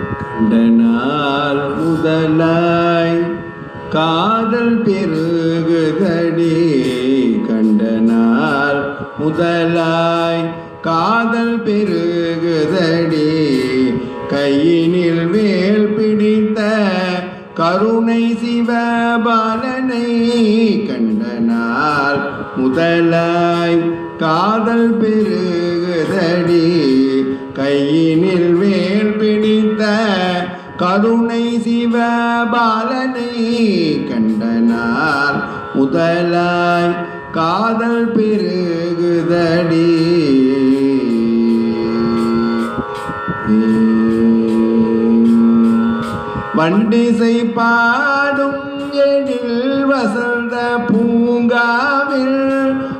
கண்டனால் முதலாய் காதல் பெருகுதடி கண்டனால் முதலாய் காதல் பெருகுதடி கையினில் மேல் பிடித்த கருணை சிவபாலனை கண்டனால் முதலாய் காதல் பெருகுதடி கையினில் கருணை சிவபாலனை கண்டனார் முதலாய் காதல் பெருகுதடி. வண்டிசை பாடும் எழில் வசந்த பூங்காவில்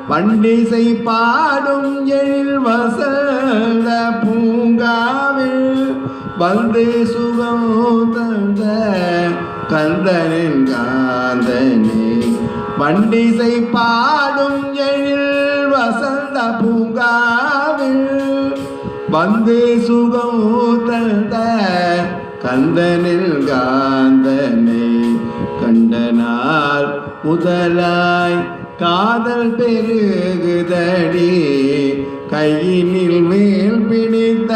வண்டிசை பாடும் எழில் வச வந்து சுகம் தந்த கந்தனின் காந்தனே. வண்டிசை பாடும் எழில் வசந்த பூங்காவில் வந்து சுகம் தந்த கந்தனில் காந்தனே. கண்டனால் முதலாய் காதல் பெருகுதடி கையினில் மேல் பிடித்த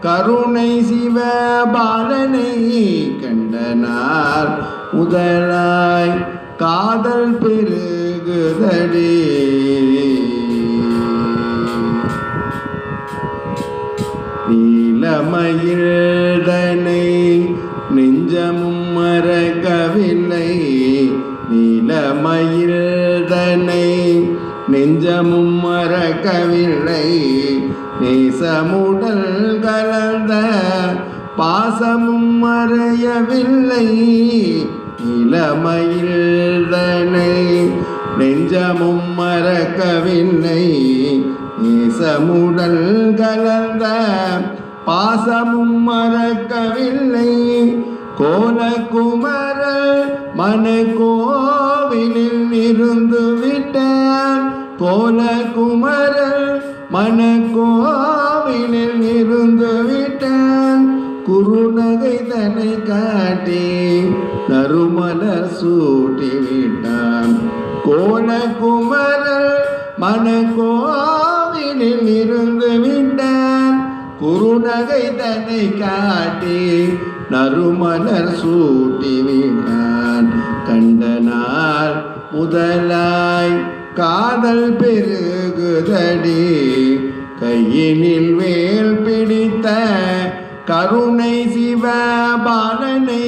கருணை சிவபாலனை கண்டனார். முதலாய் காதல் பெருகுதடே. நீலமயில்தனை நெஞ்சமும் மறக்கவில்லை. நீலமயில்தனை நெஞ்சமும் மறக்கவில்லை. நேசமுடல் கலந்த பாசமும் மறையவில்லை. இளமயில்தனை நெஞ்சமும் மறக்கவில்லை. நேசமுடல் கலந்த பாசமும் மறக்கவில்லை. கோலகுமரல் மன கோவிலில் இருந்து விட்டு கோலகுமரல் மன மனக்கோவிலில் இருந்து விட்டான். குருநகை தன்னை காட்டி நறுமலர் சூட்டி விட்டான். கோலகுமரல் மனக்கோவிலில் இருந்து விட்டான். குருநகை தன்னை காட்டி நறுமலர் சூட்டி விட்டான். கண்டனால் முதலாய் காதல் பெருகுதடி. கையினில் வேல் பிடித்த கருணை சிவபாலனை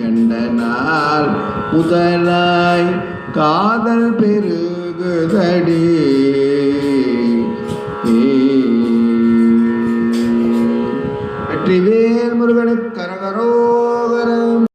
கண்டனால் முதலாய் காதல் பெருகுதடி. வெற்றிவேல் முருகனுக்கு கரகரோகரம்.